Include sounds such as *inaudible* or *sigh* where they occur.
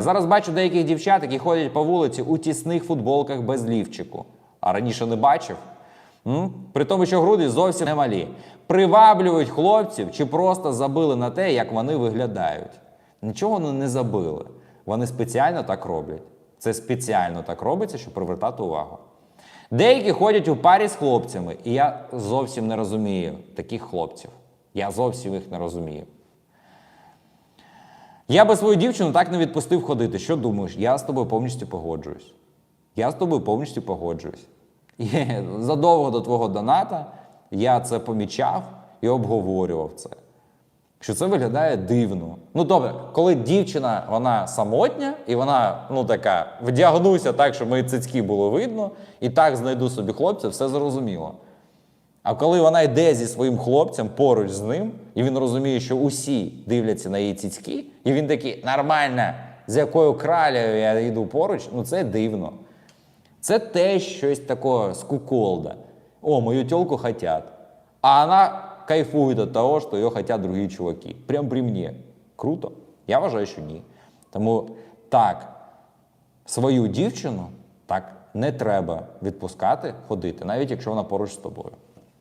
Зараз бачу деяких дівчат, які ходять по вулиці у тісних футболках без лівчику. А раніше не бачив. М? При тому, що груди зовсім не малі. Приваблюють хлопців чи просто забили на те, як вони виглядають. Нічого вони не забили. Вони спеціально так роблять. Це спеціально так робиться, щоб привертати увагу. Деякі ходять у парі з хлопцями, і я зовсім не розумію таких хлопців. Я зовсім їх не розумію. Я би свою дівчину так не відпустив ходити. Що думаєш? Я з тобою повністю погоджуюсь. Я з тобою повністю погоджуюсь. І *laughs* задовго до твого доната я це помічав і обговорював це. Що це виглядає дивно. Ну добре, коли дівчина вона самотня, і вона ну така вдягнуся так, щоб мої цицьки було видно, і так знайду собі хлопця, все зрозуміло. А коли вона йде зі своїм хлопцем поруч з ним, і він розуміє, що усі дивляться на її цицьки, і він такий нормально, з якою кралею я йду поруч, ну це дивно. Це теж щось таке з куколда. О, мою тілку хотят. А вона кайфує від того, що її хотять другі чуваки. Прям при мені. Круто? Я вважаю, що ні. Тому так, свою дівчину так не треба відпускати ходити, навіть якщо вона поруч з тобою.